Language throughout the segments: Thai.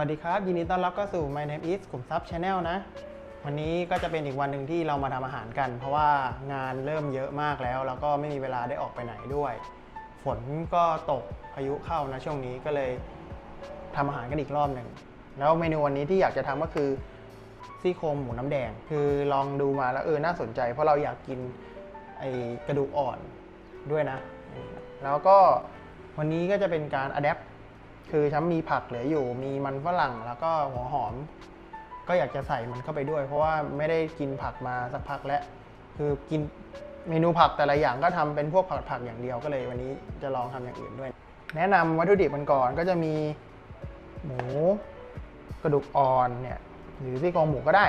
วัสดีครับ ยินดีต้อนรับเข้าสู่ My Name is กลุ่มซับ Channel นะ วันนี้ก็จะเป็นอีกวันหนึ่งที่เรามาทำอาหารกัน เพราะว่างานเริ่มเยอะมากแล้ว แล้วก็ไม่มีเวลาได้ออกไปไหนด้วย ฝนก็ตกพายุเข้านะช่วงนี้ก็เลยทำอาหารกันอีกรอบหนึ่ง แล้วเมนูวันนี้ที่อยากจะทำก็คือซี่โครงหมูน้ำแดง คือลองดูมาแล้วเออน่าสนใจ เพราะเราอยากกินไอกระดูกอ่อนด้วยนะ แล้วก็วันนี้ก็จะเป็นการอัดแอป คือฉันมีผักเหลืออยู่ มีมันฝรั่งแล้วก็หัวหอม ก็อยากจะใส่มันเข้าไปด้วย เพราะว่าไม่ได้กินผักมาสักพักแล้ว คือกินเมนูผักแต่ละอย่างก็ทำเป็นพวกผักผักอย่างเดียวก็เลยวันนี้จะลองทำอย่างอื่นด้วย แนะนำวัตถุดิบมันก่อนก็จะมีหมูกระดูกอ่อนเนี่ยหรือซี่โครงหมูก็ได้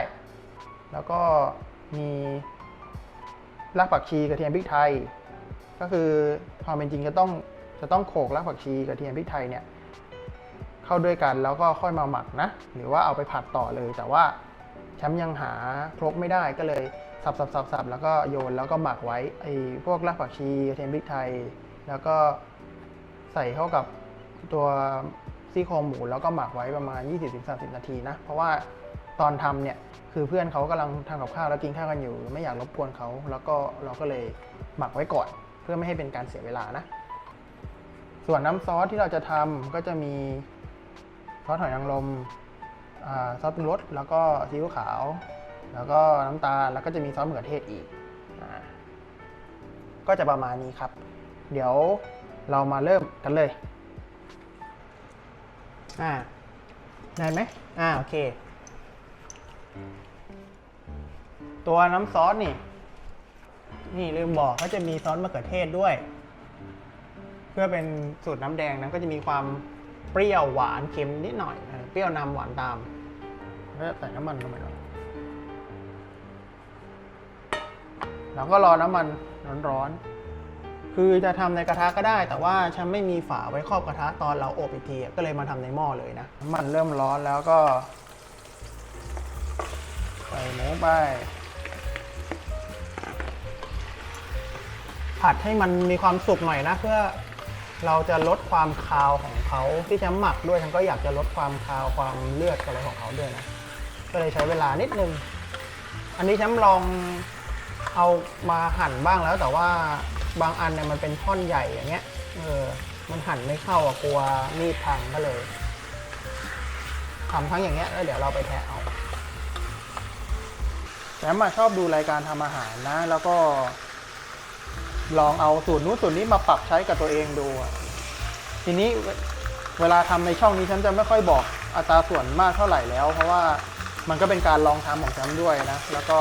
แล้วก็มีรากผักชีกระเทียมพริกไทย ก็คือความเป็นจริงจะต้องจะต้องโขลกรากผักชีกระเทียมพริกไทยเนี่ย เข้าด้วยกันแล้วก็ค่อยมาหมักนะ หรือว่าเอาไปผัดต่อเลย แต่ว่าแชมป์ยังหาครกไม่ได้ก็เลยสับสับสับสับแล้วก็โยนแล้วก็หมักไว้ไอ้พวกรากผักชีเทียมพริกไทย แล้วก็ใส่เข้ากับตัวซี่โครงหมูแล้วก็หมักไว้ประมาณ 20-30 นาทีนะ เพราะว่าตอนทำเนี่ยคือเพื่อนเขากำลังทำกับข้าวแล้วกินข้าวกันอยู่ ไม่อยากรบกวนเขาแล้วก็เราก็เลยหมักไว้ก่อน เพื่อไม่ให้เป็นการเสียเวลานะ ส่วนน้ำซอสที่เราจะทำก็จะมี ซอสหอยนางรมอซอสปรุงรสแล้วก็ซีอิ๊วขาว แล้วก็น้ำตาลแล้วก็จะมีซอสมะเขือเทศอีกอก็จะประมาณนี้ครับ เดี๋ยวเรามาเริ่มกันเลยอ่าได้ไหมอ่าโอเค ตัวน้ำซอสนี่ นี่ลืมบอกเขาจะมีซอสมะเขือเทศด้วย เพื่อเป็นสูตรน้ำแดงนะก็จะมีความ ปรี้ยวหวานเค็มนิดหน่อยเออเปรี้ยวนำหวานตามแล้วใส่น้ำมันลงไปหน่อยแล้วก็รอน้ำมันร้อนๆ คือจะทำในกระทะก็ได้ แต่ว่าฉันไม่มีฝาไว้ครอบกระทะตอนเราอบอีกที ก็เลยมาทำในหม้อเลยนะ น้ำมันเริ่มร้อนแล้วก็ ใส่หมูไป ผัดให้มันมีความสุกหน่อยนะเพื่อ เราจะลดความคาวของเขาที่จะหมักด้วยฉันก็อยากจะลดความคาวความเลือดอะไรของเขาด้วยนะก็เลยใช้เวลานิดนึง อันนี้ฉันลองเอามาหั่นบ้างแล้วแต่ว่าบางอันเนี่ยมันเป็นท่อนใหญ่อย่างเงี้ยเออมันหั่นไม่เข้าอะกลัวมีดพังก็เลยทำทั้งอย่างเงี้ยแล้วเดี๋ยวเราไปแทะเอาแต่มาชอบดูรายการทำอาหารนะ แล้วก็ ลองเอาสูตรนู้นสูตรนี้มาปรับใช้กับตัวเองดูทีนี้เวลาทำในช่องนี้ฉันจะไม่ค่อยบอกอัตราส่วนมากเท่าไหร่แล้ว เพราะว่ามันก็เป็นการลองทำของฉันด้วยนะ แล้วก็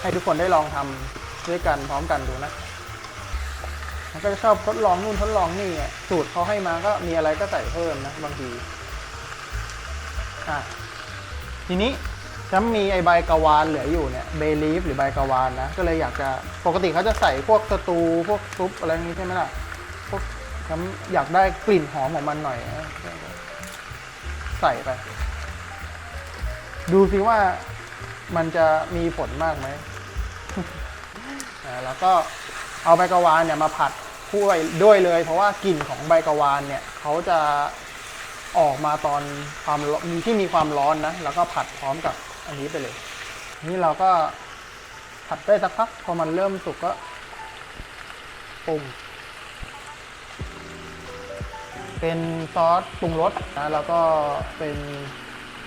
ให้ทุกคนได้ลองทำด้วยกันพร้อมกันดูนะมันก็ชอบทดลองนู่นทดลองนี่สูตรเขาให้มาก็มีอะไรก็ใส่เพิ่มนะบางทีอะทีนี้ ฉันมีไอใบกะวานเหลืออยู่เนี่ยเบลีฟหรือใบกะวานนะ ก็เลยอยากจะปกติเขาจะใส่พวกสตูพวกซุปอะไรอย่างนี้ใช่ไหมล่ะพวกฉันอยากได้กลิ่นหอมของมันหน่อยนะใส่ไป ดูสิว่ามันจะมีผลมากไหมอ่าแล้วก็เอาใบกะวานเนี่ยมาผัดคู่ไปด้วยเลย เพราะว่ากลิ่นของใบกะวานเนี่ยเขาจะออกมาตอนความมีที่มีความร้อนนะ แล้วก็ผัดพร้อมกับ อันนี้ไปเลย นี่เราก็ผัดได้สักพัก พอมันเริ่มสุกก็ปรุงเป็นซอสปรุงรสนะแล้วก็เป็น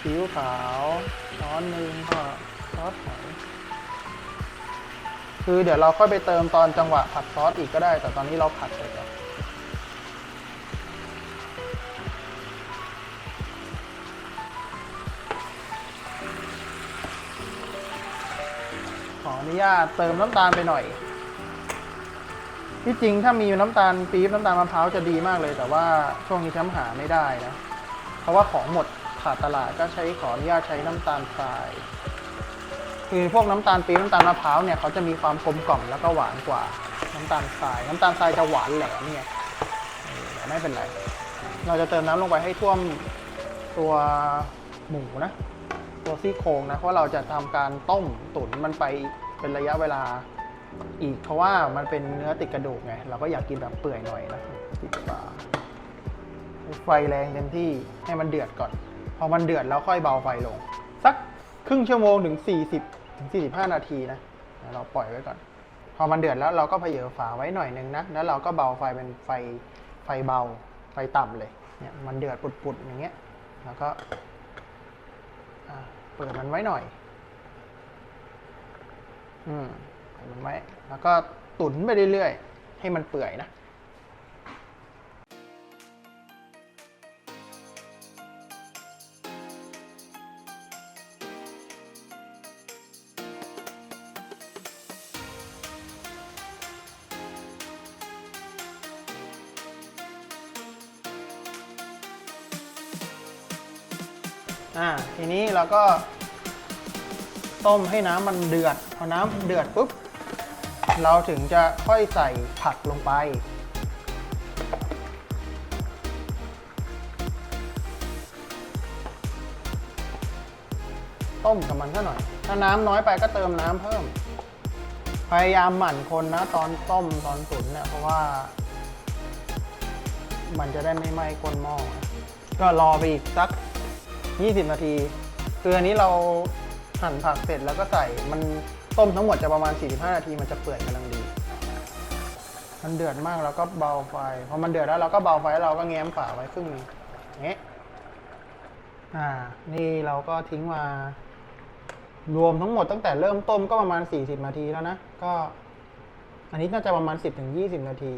ซีอิ๊วขาวช้อนหนึ่งก็ซอสหอยคือเดี๋ยวเราค่อยไปเติมตอนจังหวะผัดซอสอีกก็ได้ แต่ตอนนี้เราผัดเสร็จแขออนุญาตเติมน้ำตาลไปหน่อย ที่จริงถ้ามีน้ำตาลปี๊บน้ำตาลมะพร้าวจะดีมากเลย แต่ว่าช่วงนี้ช้ำหาไม่ได้นะ เพราะว่าของหมดขาดตลาดก็ใช้ขออนุญาตใช้น้ำตาลทราย คือพวกน้ำตาลปี๊บน้ำตาลมะพร้าวเนี่ยเขาจะมีความกลมกล่อมแล้วก็หวานกว่า น้ำตาลทราย น้ำตาลทรายจะหวานแหลมเนี่ยแต่ไม่เป็นไร เราจะเติมน้ำลงไปให้ท่วมตัวหมูนะ ตัวซี่โครงนะเพราะเราจะทำการต้มตุ๋นมันไปเป็นระยะเวลาอีกเพราะว่ามันเป็นเนื้อติดกระดูกไงเราก็อยากกินแบบเปื่อยหน่อยนะติดปลาไฟแรงเต็มที่ให้มันเดือดก่อน พอมันเดือดแล้วค่อยเบาไฟลง สักครึ่งชั่วโมงถึง 40ถึง45 นาทีนะเราปล่อยไว้ก่อน พอมันเดือดแล้วเราก็เพเยอฝาไว้หน่อยนึงนะแล้วเราก็เบาไฟเป็นไฟไฟเบาไฟต่ำเลยเนี่ยมันเดือดปุดๆอย่างเงี้ยแล้วก็ เปิดมันไว้หน่อย อืมเปิดมันไว้ แล้วก็ตุ๋นไปเรื่อยๆ ให้มันเปื่อยนะ เราก็ ต้มให้น้ำมันเดือด พอน้ำเดือดปุ๊บ เราถึงจะค่อยใส่ผักลงไป ต้มกับมันซะหน่อย ถ้าน้ำน้อยไปก็เติมน้ำเพิ่ม พยายามหมั่นคนนะตอนต้มตอนตุ๋นเนี่ยเพราะว่า มันจะได้ไม่ไหม้ก้นหม้อ ก็รอไปอีกสัก 20 นาที คืออันนี้เราหั่นผักเสร็จแล้วก็ใส่มันต้มทั้งหมดจะประมาณ 45 นาทีมันจะเปื่อยกำลังดี มันเดือดมากเราก็เบาไฟพอมันเดือดแล้วเราก็เบาไฟเราก็แง้มฝาไว้ครึ่งหนึ่งเงี้ยอ่า นี่เราก็ทิ้งมารวมทั้งหมดตั้งแต่เริ่มต้มก็ประมาณ 40 นาทีแล้วนะ ก็ อันนี้น่าจะประมาณ 10-20 นาที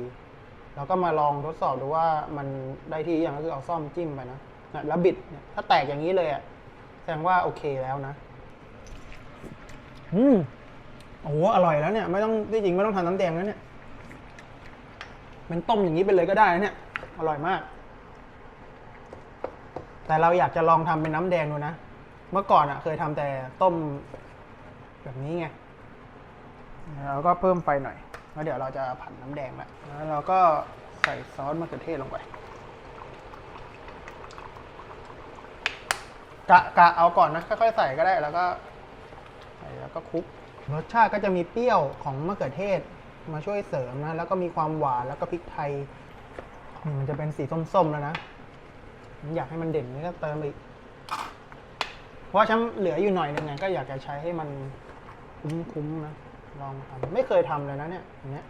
เราก็มาลองทดสอบดูว่ามันได้ที่อย่างก็คือเอาซ่อมจิ้มไปนะ แล้วบิด ถ้าแตกอย่างนี้เลยอะ ดงว่าโอเคแล้วนะ อืมโอ้โหอร่อยแล้วเนี่ย ไม่ต้องที่จริงไม่ต้องทำน้ำแดงแล้วเนี่ยเป็นต้มอย่างนี้ไปเลยก็ได้นะเนี่ย อร่อยมาก แต่เราอยากจะลองทำเป็นน้ำแดงดูนะ เมื่อก่อนอะเคยทำแต่ต้มแบบนี้ไงเราก็เพิ่มไฟหน่อย แล้วเดี๋ยวเราจะผัดน้ำแดงละแล้วเราก็ใส่ซอสมะเขือเทศลงไป กะกะเอาก่อนนะค่อยๆใส่ก็ได้แล้วก็ใส่แล้วก็คลุกรสชาติก็จะมีเปรี้ยวของมะเขือเทศมาช่วยเสริมนะ แล้วก็มีความหวานแล้วก็พริกไทยมันจะเป็นสีส้มๆแล้วนะอยากให้มันเด่นนี่ก็เติมอีก เพราะว่าฉันเหลืออยู่หน่อยนึงไงก็อยากจะใช้ให้มันคุ้มๆนะลองทำไม่เคยทำเลยนะเนี่ยอย่างเนี้ย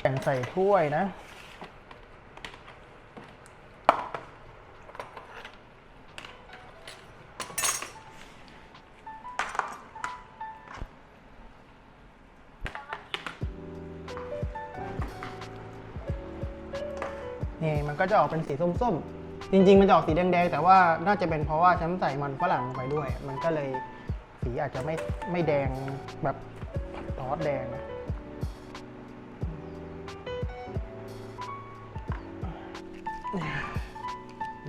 แบ่งใส่ถ้วยนะ นี่มันก็จะออกเป็นสีส้มๆ จริง ๆ มันจะออกสีแดงๆ แต่ว่าน่าจะเป็นเพราะว่าฉันใส่มันฝรั่งลงไปด้วย มันก็เลยสีอาจจะไม่ไม่แดงแบบซอสแดงนะ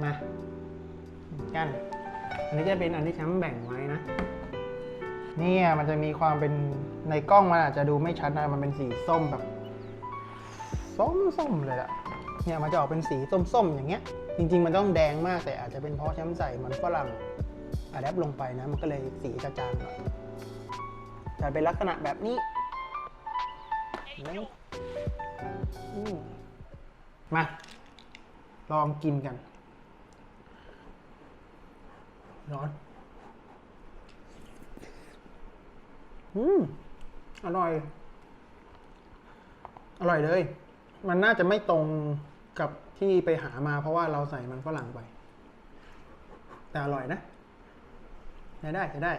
มากัน อันนี้จะเป็นอันที่ฉันแบ่งไว้นะเนี่ยมันจะมีความเป็นในกล้องมันอาจจะดูไม่ชัดนะ มันเป็นสีส้มแบบ ส้มๆเลยอะ เนี่ยมันจะออกเป็นสีส้มๆ อย่างเงี้ย จริง ๆ มันต้องแดงมากแต่อาจจะเป็นเพราะฉันใส่มันฝรั่งอะแดปลงไปนะ มันก็เลยสีจะจางหน่อยจะเป็นลักษณะแบบนี้นะอืมมา ลองกินกัน ร้อน อืม อร่อย อร่อยเลย มันน่าจะไม่ตรง กับที่ไปหามาเพราะว่าเราใส่มันฝรั่งไป แต่อร่อยนะใช้ได้ใช้ได้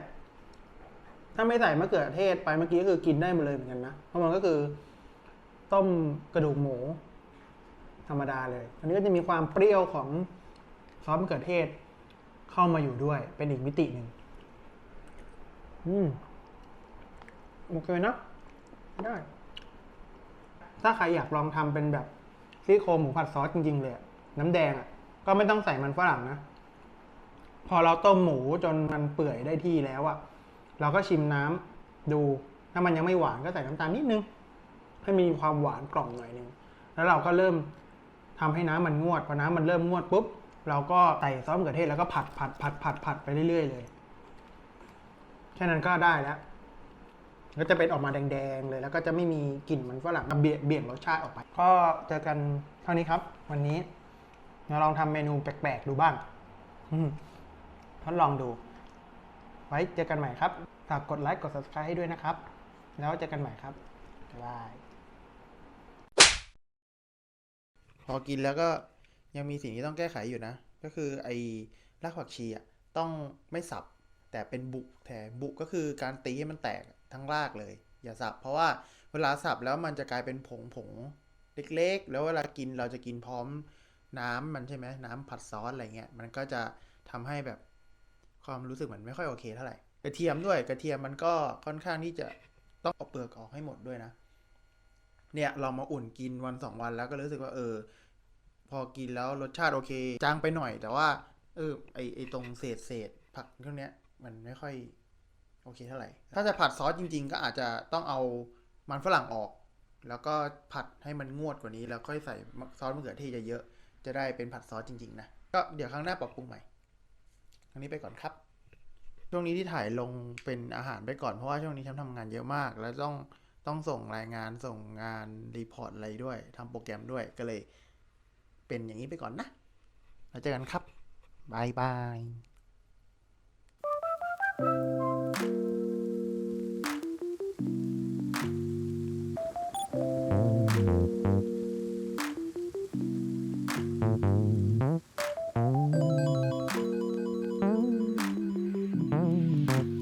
ถ้าไม่ใส่มะเขือเทศไปเมื่อกี้ก็คือกินได้หมดเลยเหมือนกันนะ เพราะมันก็คือ ต้มกระดูกหมู ธรรมดาเลย อันนี้ก็จะมีความเปรี้ยวของซอสมะเขือเทศเข้ามาอยู่ด้วย เป็นอีกมิติหนึ่งอืมโอเคนะได้ ถ้าใครอยากลองทำเป็นแบบ ซี่โครงหมูผัดซอสจริงๆเลยอะน้ำแดงอะ ก็ไม่ต้องใส่มันฝรั่งนะ พอเราต้มหมูจนมันเปื่อยได้ที่แล้วอะเราก็ชิมน้ำดู ถ้ามันยังไม่หวานก็ใส่น้ำตาลนิดนึง ให้มีความหวานกล่อมหน่อยนึง แล้วเราก็เริ่มทำให้น้ำมันงวด พอน้ำมันเริ่มงวดปุ๊บ เราก็ใส่ซอสมะเขือเทศแล้วก็ผัดผัดผัดผัดผัดไปเรื่อยๆเลย แค่นั้นก็ได้แล้ว ก็จะเป็นออกมาแดงๆเลย แล้วก็จะไม่มีกลิ่นมันฝรั่งเบี่ยงเบี่ยงรสชาติออกไป ก็เจอกันเท่านี้ครับ วันนี้เราลองทำเมนูแปลกๆดูบ้างทดลองดู ไว้เจอกันใหม่ครับฝากกดไลค์กด subscribe ให้ด้วยนะครับ แล้วเจอกันใหม่ครับบายบายพอกินแล้วก็ยังมีสิ่งที่ต้องแก้ไขอยู่นะ ก็คือไอ้รากผักชีอะต้องไม่สับแต่เป็นบุแทนบุก็คือการตีให้มันแตก ทั้งรากเลย อย่าสับ เพราะว่าเวลาสับแล้วมันจะกลายเป็นผงผงๆเล็กๆ แล้วเวลากินเราจะกินพร้อมน้ำมันใช่ไหมน้ำผัดซอสอะไรเงี้ยมันก็จะทำให้แบบความรู้สึกเหมือนไม่ค่อยโอเคเท่าไหร่กระเทียมด้วยกระเทียมมันก็ค่อนข้างที่จะต้องเอาเปลือกออกให้หมดด้วยนะ เนี่ยเรามาอุ่นกินวันสองวันแล้วก็รู้สึกว่าเออ พอกินแล้วรสชาติโอเค จางไปหน่อย แต่ว่า เออไอไอตรงเศษเศษผักพวกเนี้ย มันไม่ค่อย โอเคเท่าไหร่ ถ้าจะผัดซอสจริง ๆ ก็อาจจะต้องเอามันฝรั่งออก แล้วก็ผัดให้มันงวดกว่านี้ แล้วค่อยใส่ซอสมะเขือเทศเยอะๆจะได้เป็นผัดซอสจริงๆนะก็เดี๋ยวครั้งหน้าปรับปรุงใหม่ครั้งนี้ไปก่อนครับ ช่วงนี้ที่ถ่ายลงเป็นอาหารไปก่อนเพราะว่าช่วงนี้ฉันทำงานเยอะมาก แล้วต้องต้องส่งรายงานส่งงานรีพอร์ตอะไรด้วยทำโปรแกรมด้วยก็เลย เป็นอย่างนี้ไปก่อนนะแล้วเจอกันครับบายบาย